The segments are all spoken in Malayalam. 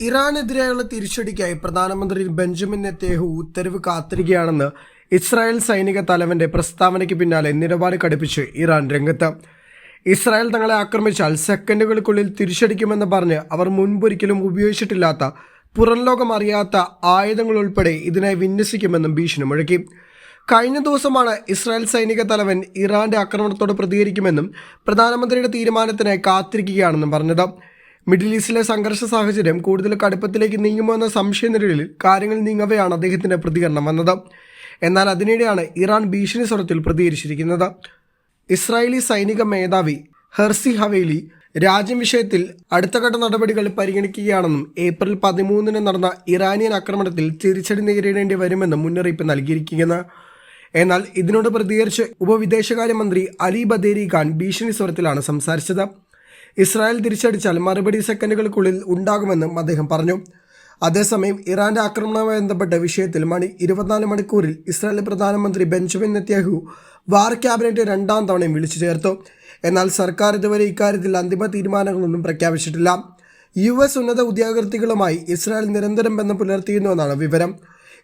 ഇറാനെതിരെയുള്ള തിരിച്ചടിക്കായി പ്രധാനമന്ത്രി ബെഞ്ചമിൻ നെത്തേഹു ഉത്തരവ് കാത്തിരിക്കുകയാണെന്ന് ഇസ്രായേൽ സൈനിക തലവന്റെ പ്രസ്താവനയ്ക്ക് പിന്നാലെ നിലപാട് കടുപ്പിച്ച് ഇറാൻ രംഗത്ത്. ഇസ്രായേൽ തങ്ങളെ ആക്രമിച്ചാൽ സെക്കൻഡുകൾക്കുള്ളിൽ തിരിച്ചടിക്കുമെന്ന് പറഞ്ഞ് അവർ മുൻപൊരിക്കലും ഉപയോഗിച്ചിട്ടില്ലാത്ത പുറംലോകം അറിയാത്ത ആയുധങ്ങൾ ഉൾപ്പെടെ ഇതിനായി വിന്യസിക്കുമെന്നും ഭീഷണി മുഴക്കി. കഴിഞ്ഞ ദിവസമാണ് ഇസ്രായേൽ സൈനിക തലവൻ ഇറാന്റെ ആക്രമണത്തോട് പ്രതികരിക്കുമെന്നും പ്രധാനമന്ത്രിയുടെ തീരുമാനത്തിനായി കാത്തിരിക്കുകയാണെന്നും പറഞ്ഞത്. മിഡിൽ ഈസ്റ്റിലെ സംഘർഷ സാഹചര്യം കൂടുതൽ കടുപ്പത്തിലേക്ക് നീങ്ങുമോ എന്ന സംശയനിഴലിൽ കാര്യങ്ങൾ നീങ്ങവെയാണ് അദ്ദേഹത്തിന്റെ പ്രതികരണം വന്നത്. എന്നാൽ അതിനിടെയാണ് ഇറാൻ ഭീഷണി സ്വരത്തിൽ പ്രതികരിച്ചിരിക്കുന്നത്. ഇസ്രായേലി സൈനിക മേധാവി ഹെർസി ഹവേലി രാജ്യം വിഷയത്തിൽ അടുത്തഘട്ട നടപടികൾ പരിഗണിക്കുകയാണെന്നും ഏപ്രിൽ പതിമൂന്നിന് നടന്ന ഇറാനിയൻ ആക്രമണത്തിൽ തിരിച്ചടി നേരിടേണ്ടി വരുമെന്നും മുന്നറിയിപ്പ് നൽകിയിരിക്കുന്നത് എന്നാൽ ഇതിനോട് പ്രതികരിച്ച് ഉപവിദേശകാര്യമന്ത്രി അലി ബദേരി ഖാൻ ഭീഷണി സ്വരത്തിലാണ് സംസാരിച്ചത്. ഇസ്രായേൽ തിരിച്ചടിച്ചാൽ മറുപടി സെക്കൻഡുകൾക്കുള്ളിൽ ഉണ്ടാകുമെന്നും അദ്ദേഹം പറഞ്ഞു. അതേസമയം ഇറാന്റെ ആക്രമണവുമായി ബന്ധപ്പെട്ട വിഷയത്തിൽ മണി ഇരുപത്തിനാല് മണിക്കൂറിൽ ഇസ്രായേൽ പ്രധാനമന്ത്രി ബെഞ്ചമിൻ നെത്യാഹു വാർ ക്യാബിനറ്റ് രണ്ടാം തവണയും വിളിച്ചു ചേർത്തു. എന്നാൽ സർക്കാർ ഇതുവരെ ഇക്കാര്യത്തിൽ അന്തിമ തീരുമാനങ്ങളൊന്നും പ്രഖ്യാപിച്ചിട്ടില്ല. യു എസ് ഉന്നത ഉദ്യോഗാർത്ഥികളുമായി ഇസ്രായേൽ നിരന്തരം ബന്ധം പുലർത്തിയിരുന്നുവെന്നാണ് വിവരം.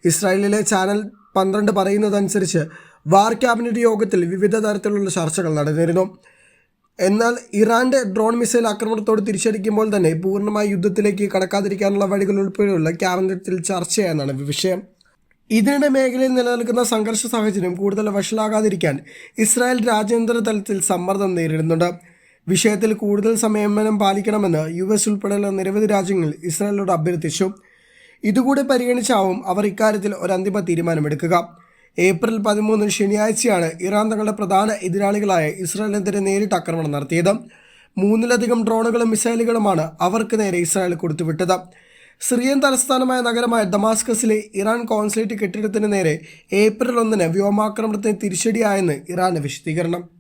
ഇസ്രായേലിലെ ചാനൽ പന്ത്രണ്ട് പറയുന്നതനുസരിച്ച് വാർ ക്യാബിനറ്റ് യോഗത്തിൽ വിവിധ തരത്തിലുള്ള ചർച്ചകൾ നടന്നിരുന്നു. എന്നാൽ ഇറാന്റെ ഡ്രോൺ മിസൈൽ ആക്രമണത്തോട് തിരിച്ചടിക്കുമ്പോൾ തന്നെ പൂർണമായി യുദ്ധത്തിലേക്ക് കടക്കാതിരിക്കാനുള്ള വഴികൾ ഉൾപ്പെടെയുള്ള ക്യാബിനറ്റിൽ ചർച്ചയാണ് വിഷയം. ഇതിനിടെ മേഖലയിൽ നിലനിൽക്കുന്ന സംഘർഷ സാഹചര്യം കൂടുതൽ വഷളാകാതിരിക്കാൻ ഇസ്രായേൽ രാജ്യാന്തര തലത്തിൽ സമ്മർദ്ദം നേരിടുന്നുണ്ട്. വിഷയത്തിൽ കൂടുതൽ സംയമനം പാലിക്കണമെന്ന് യു എസ് ഉൾപ്പെടെയുള്ള നിരവധി രാജ്യങ്ങൾ ഇസ്രായേലിനോട് അഭ്യർത്ഥിച്ചു. ഇതുകൂടി പരിഗണിച്ചാവും അവർ ഇക്കാര്യത്തിൽ ഒരു അന്തിമ തീരുമാനമെടുക്കുക. ഏപ്രിൽ പതിമൂന്നിന് ശനിയാഴ്ചയാണ് ഇറാൻ തങ്ങളുടെ പ്രധാന എതിരാളികളായ ഇസ്രായേലിനെതിരെ നേരിട്ട് ആക്രമണം നടത്തിയത്. മൂന്നിലധികം ഡ്രോണുകളും മിസൈലുകളുമാണ് അവർക്ക് നേരെ ഇസ്രായേൽ കൊടുത്തുവിട്ടത്. സിറിയൻ തലസ്ഥാനമായ നഗരമായ ഡമാസ്കസിലെ ഇറാൻ കോൺസുലേറ്റ് കെട്ടിടത്തിന് നേരെ ഏപ്രിൽ ഒന്നിന് വ്യോമാക്രമണത്തിന് തിരിച്ചടിയായെന്ന് ഇറാന്റെ വിശദീകരണം.